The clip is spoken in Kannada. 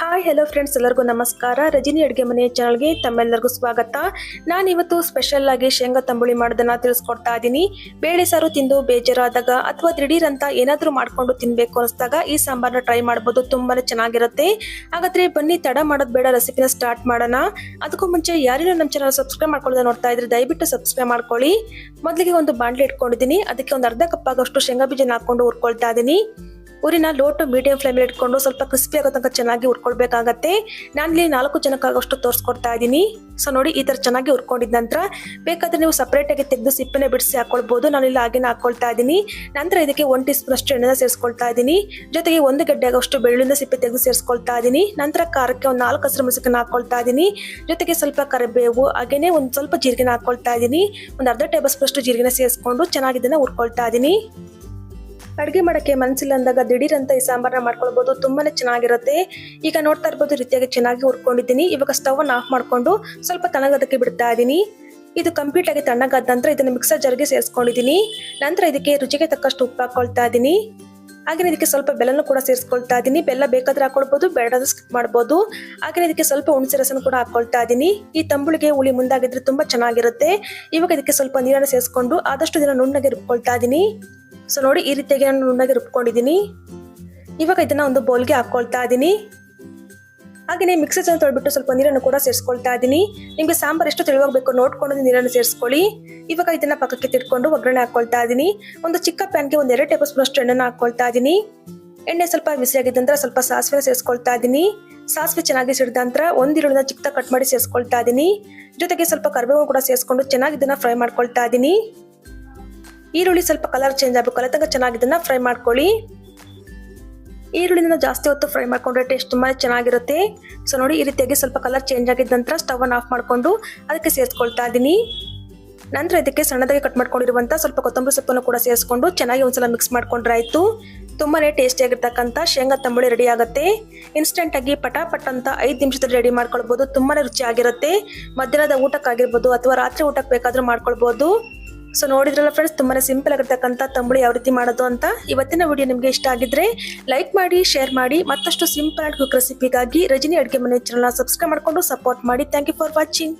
ಹಾಯ್ ಹಲೋ ಫ್ರೆಂಡ್ಸ್ ಎಲ್ಲರಿಗೂ ನಮಸ್ಕಾರ. ರಜಿನಿ ಅಡುಗೆ ಮನೆ ಚಾನಲ್ಗೆ ತಮ್ಮೆಲ್ಲರಿಗೂ ಸ್ವಾಗತ. ನಾನು ಇವತ್ತು ಸ್ಪೆಷಲ್ ಆಗಿ ಶೇಂಗಾ ತಂಬುಳಿ ಮಾಡೋದನ್ನ ತಿಳಿಸ್ಕೊಡ್ತಾ ಇದ್ದೀನಿ ಬೇಳೆ ಸಾರು ತಿಂದು ಬೇಜಾರಾದಾಗ ಅಥವಾ ದಿಢೀರ್ ಅಂತ ಏನಾದರೂ ಮಾಡ್ಕೊಂಡು ತಿನ್ಬೇಕು ಅನಿಸಿದಾಗ ಈ ಸಾಂಬಾರನ್ನ ಟ್ರೈ ಮಾಡ್ಬೋದು. ತುಂಬಾನೇ ಚೆನ್ನಾಗಿರುತ್ತೆ. ಹಾಗಾದ್ರೆ ಬನ್ನಿ, ತಡ ಮಾಡೋದು ಬೇಡ ರೆಸಿಪಿನ ಸ್ಟಾರ್ಟ್ ಮಾಡೋಣ. ಅದಕ್ಕೂ ಮುಂಚೆ ಯಾರೇನೋ ನಮ್ಮ ಚಾನಲ್ ಸಬ್ಸ್ಕ್ರೈಬ್ ಮಾಡ್ಕೊಳ್ಳೋದ ನೋಡ್ತಾ ಇದ್ರೆ ದಯವಿಟ್ಟು ಸಬ್ಸ್ಕ್ರೈಬ್ ಮಾಡ್ಕೊಳ್ಳಿ. ಮೊದಲಿಗೆ ಒಂದು ಬಾಂಡ್ಲಿ ಇಟ್ಕೊಂಡಿದ್ದೀನಿ. ಅದಕ್ಕೆ ಒಂದು ಅರ್ಧ ಕಪ್ ಆಗೋಷ್ಟು ಶೇಂಗಾ ಬೀಜನ ಹಾಕೊಂಡು ಹುರ್ಕೊಳ್ತಾ ಇದ್ದೀನಿ ಊರಿನ ಲೋ ಟು ಮೀಡಿಯಂ ಫ್ಲೇಮಲ್ಲಿ ಇಟ್ಕೊಂಡು ಸ್ವಲ್ಪ ಕ್ರಿಸ್ಪಿ ಆಗೋ ತನಕ ಚೆನ್ನಾಗಿ ಹುರ್ಕೊಳ್ಬೇಕಾಗತ್ತೆ. ನಾನಿಲ್ಲಿ ನಾಲ್ಕು ಜನಕ್ಕಾಗೋಷ್ಟು ತೋರಿಸ್ಕೊಡ್ತಾ ಇದ್ದೀನಿ ಸೊ ನೋಡಿ ಈ ಥರ ಚೆನ್ನಾಗಿ ಹುರ್ಕೊಂಡಿದ ನಂತರ ಬೇಕಾದ್ರೆ ನೀವು ಸಪ್ರೇಟಾಗಿ ತೆಗೆದು ಸಿಪ್ಪೆನೇ ಬಿಡಿಸಿ ಹಾಕೊಳ್ಬೋದು. ಇಲ್ಲಿ ಹಾಗೇನೆ ಹಾಕೊಳ್ತಾ ಇದ್ದೀನಿ ನಂತರ ಇದಕ್ಕೆ ಒನ್ ಟೀ ಸ್ಪೂನ್ ಅಷ್ಟು ಎಣ್ಣೆನ ಸೇರಿಸ್ಕೊಳ್ತಾ ಇದ್ದೀನಿ ಜೊತೆಗೆ ಒಂದು ಗಡ್ಡೆ ಆಗೋಷ್ಟು ಬೆಳ್ಳುಳ್ಳಿನ ಸಿಪ್ಪೆ ತೆಗೆದು ಸೇರಿಸ್ಕೊಳ್ತಾ ಇದ್ದೀನಿ ನಂತರ ಖಾರಕ್ಕೆ ಒಂದು ನಾಲ್ಕು ಹಸಿರು ಮೆಣಸಿನ ಹಾಕೊಳ್ತಾ ಇದ್ದೀನಿ ಜೊತೆಗೆ ಸ್ವಲ್ಪ ಕರಿಬೇವು ಹಾಗೆಯೇ ಒಂದು ಸ್ವಲ್ಪ ಜೀರಿಗೆನ ಹಾಕೊಳ್ತಾ ಇದ್ದೀನಿ ಒಂದು ಅರ್ಧ ಟೇಬಲ್ ಸ್ಪೂನ್ ಅಷ್ಟು ಜೀರಿಗೆನ ಸೇರಿಸ್ಕೊಂಡು ಚೆನ್ನಾಗಿ ಇದನ್ನು ಹುರ್ಕೊಳ್ತಾ ಇದ್ದೀನಿ ಅಡುಗೆ ಮಾಡೋಕ್ಕೆ ಮನಸ್ಸಿಲ್ಲ ಅಂದಾಗ ದಿಢೀರಂತ ಈ ಸಾಂಬಾರನ್ನ ಮಾಡ್ಕೊಳ್ಬೋದು, ತುಂಬಾನೇ ಚೆನ್ನಾಗಿರುತ್ತೆ. ಈಗ ನೋಡ್ತಾ ಇರ್ಬೋದು ರೀತಿಯಾಗಿ ಚೆನ್ನಾಗಿ ಹುರ್ಕೊಂಡಿದ್ದೀನಿ. ಇವಾಗ ಸ್ಟವ್ ಅನ್ನು ಆಫ್ ಮಾಡಿಕೊಂಡು ಸ್ವಲ್ಪ ತಣ್ಣಗೋದಕ್ಕೆ ಬಿಡ್ತಾ ಇದ್ದೀನಿ. ಇದು ಕಂಪ್ಲೀಟ್ ಆಗಿ ತಣ್ಣಗಾದ ನಂತರ ಇದನ್ನು ಮಿಕ್ಸರ್ ಜರ್ಗೆ ಸೇರಿಸ್ಕೊಂಡಿದ್ದೀನಿ. ನಂತರ ಇದಕ್ಕೆ ರುಚಿಗೆ ತಕ್ಕಷ್ಟು ಉಪ್ಪು ಹಾಕೊಳ್ತಾ ಇದ್ದೀನಿ. ಹಾಗೆ ಇದಕ್ಕೆ ಸ್ವಲ್ಪ ಬೆಲ್ಲನೂ ಕೂಡ ಸೇರಿಸ್ಕೊಳ್ತಾ ಇದ್ದೀನಿ. ಬೆಲ್ಲ ಬೇಕಾದ್ರೆ ಹಾಕೊಳ್ಬೋದು ಬೇಡದ ಸ್ಕಿಪ್ ಮಾಡ್ಬೋದು. ಹಾಗೆ ಇದಕ್ಕೆ ಸ್ವಲ್ಪ ಹುಣಸೆ ರಸನ ಕೂಡ ಹಾಕೊಳ್ತಾ ಇದ್ದೀನಿ. ಈ ತಂಬುಳಿಗೆ ಹುಳಿ ಮುಂದಾಗಿದ್ರೆ ತುಂಬಾ ಚೆನ್ನಾಗಿರುತ್ತೆ. ಇವಾಗ ಇದಕ್ಕೆ ಸ್ವಲ್ಪ ನೀರನ್ನು ಸೇರಿಸ್ಕೊಂಡು ಆದಷ್ಟು ದಿನ ನುಣ್ಣಗೆ ರುಬ್ಕೊಳ್ತಾ ಇದ್ದೀನಿ. ಸೊ ನೋಡಿ ಈ ರೀತಿಯಾಗಿ ನಾನು ನುಣ್ಣಗೆ ರುಬ್ಕೊಂಡಿದ್ದೀನಿ. ಇವಾಗ ಇದನ್ನು ಒಂದು ಬೌಲ್ಗೆ ಹಾಕ್ಕೊಳ್ತಾ ಇದ್ದೀನಿ ಹಾಗೆಯೇ ಮಿಕ್ಸರ್ ಜನ ತೊಳ್ಬಿಟ್ಟು ಸ್ವಲ್ಪ ನೀರನ್ನು ಕೂಡ ಸೇರಿಸ್ಕೊಳ್ತಾ ಇದ್ದೀನಿ ನಿಮಗೆ ಸಾಂಬಾರು ಎಷ್ಟು ತಿಳಿವಾಗಬೇಕು ನೋಡ್ಕೊಂಡು ನೀರನ್ನು ಸೇರಿಸ್ಕೊಳ್ಳಿ. ಇವಾಗ ಇದನ್ನು ಪಕ್ಕಕ್ಕೆ ತಿಟ್ಕೊಂಡು ಒಗ್ಗರಣೆ ಹಾಕ್ಕೊಳ್ತಾ ಇದ್ದೀನಿ ಒಂದು ಚಿಕ್ಕ ಪ್ಯಾನ್ಗೆ ಒಂದು ಎರಡು ಟೇಬಲ್ ಸ್ಪೂನಷ್ಟು ಎಣ್ಣೆನ ಹಾಕ್ಕೊಳ್ತಾ ಇದ್ದೀನಿ ಎಣ್ಣೆ ಸ್ವಲ್ಪ ಬಿಸಿಯಾಗಿದ್ದ ನಂತರ ಸ್ವಲ್ಪ ಸಾಸಿವೆ ಸೇರಿಸ್ಕೊಳ್ತಾ ಇದ್ದೀನಿ ಸಾಸಿವೆ ಚೆನ್ನಾಗಿ ಸಿಡಿದ ನಂತರ ಒಂದು ಚಿಕ್ಕ ಕಟ್ ಮಾಡಿ ಸೇರಿಸ್ಕೊಳ್ತಾ ಇದ್ದೀನಿ ಜೊತೆಗೆ ಸ್ವಲ್ಪ ಕರಿಬೇವು ಕೂಡ ಸೇರಿಸ್ಕೊಂಡು ಚೆನ್ನಾಗಿ ಇದನ್ನು ಫ್ರೈ ಮಾಡ್ಕೊಳ್ತಾ ಇದ್ದೀನಿ ಈರುಳ್ಳಿ ಸ್ವಲ್ಪ ಕಲರ್ ಚೇಂಜ್ ಆಗಬೇಕು. ಅಲ್ಲ ತನಕ ಚೆನ್ನಾಗಿ ಇದನ್ನ ಫ್ರೈ ಮಾಡ್ಕೊಳ್ಳಿ. ಈರುಳ್ಳಿನ ಜಾಸ್ತಿ ಹೊತ್ತು ಫ್ರೈ ಮಾಡ್ಕೊಂಡ್ರೆ ಟೇಸ್ಟ್ ತುಂಬಾ ಚೆನ್ನಾಗಿರುತ್ತೆ. ಸೊ ನೋಡಿ ಈ ರೀತಿಯಾಗಿ ಸ್ವಲ್ಪ ಕಲರ್ ಚೇಂಜ್ ಆಗಿದ ನಂತರ ಸ್ಟವ್ ಅನ್ನು ಆಫ್ ಮಾಡಿಕೊಂಡು ಅದಕ್ಕೆ ಸೇರಿಸ್ಕೊಳ್ತಾ ಇದ್ದೀನಿ. ನಂತರ ಇದಕ್ಕೆ ಸಣ್ಣದಾಗಿ ಕಟ್ ಮಾಡ್ಕೊಂಡಿರುವಂಥ ಸ್ವಲ್ಪ ಕೊತ್ತಂಬರಿ ಸೊಪ್ಪನ್ನು ಕೂಡ ಸೇರಿಸ್ಕೊಂಡು ಚೆನ್ನಾಗಿ ಒಂದ್ಸಲ ಮಿಕ್ಸ್ ಮಾಡ್ಕೊಂಡ್ರೆ ಆಯಿತು ತುಂಬಾನೇ ಟೇಸ್ಟಿಯಾಗಿರ್ತಕ್ಕಂಥ ಶೇಂಗಾ ತಂಬುಳಿ ರೆಡಿ ಆಗುತ್ತೆ. ಇನ್ಸ್ಟೆಂಟ್ ಆಗಿ ಪಟಾಪಟ್ ಅಂತ ಐದು ನಿಮಿಷದಲ್ಲಿ ರೆಡಿ ಮಾಡ್ಕೊಳ್ಬೋದು. ತುಂಬಾನೇ ರುಚಿಯಾಗಿರುತ್ತೆ. ಮಧ್ಯಾಹ್ನದ ಊಟಕ್ಕಾಗಿರ್ಬೋದು ಅಥವಾ ರಾತ್ರಿ ಊಟಕ್ಕೆ ಬೇಕಾದರೂ ಮಾಡ್ಕೊಳ್ಬೋದು. ಸೊ ನೋಡಿದ್ರಲ್ಲ ಫ್ರೆಂಡ್ಸ್ ತುಂಬಾ ಸಿಂಪಲ್ ಆಗಿರ್ತಕ್ಕಂಥ ತಂಬುಳಿ ಯಾವ ರೀತಿ ಮಾಡೋದು ಅಂತ ಇವತ್ತಿನ ವಿಡಿಯೋ ನಿಮಗೆ ಇಷ್ಟ ಆಗಿದ್ರೆ ಲೈಕ್ ಮಾಡಿ ಶೇರ್ ಮಾಡಿ, ಮತ್ತಷ್ಟು ಸಿಂಪಲ್ ಆಗಿ ಕುಕ್ ರೆಸಿಪಿಗಾಗಿ ರಜನಿ ಅಡುಗೆ ಮನೆ ಚಾನಲ್ ಸಬ್ಸ್ಕ್ರೈಬ್ ಮಾಡಿಕೊಂಡು ಸಪೋರ್ಟ್ ಮಾಡಿ. Thank you for watching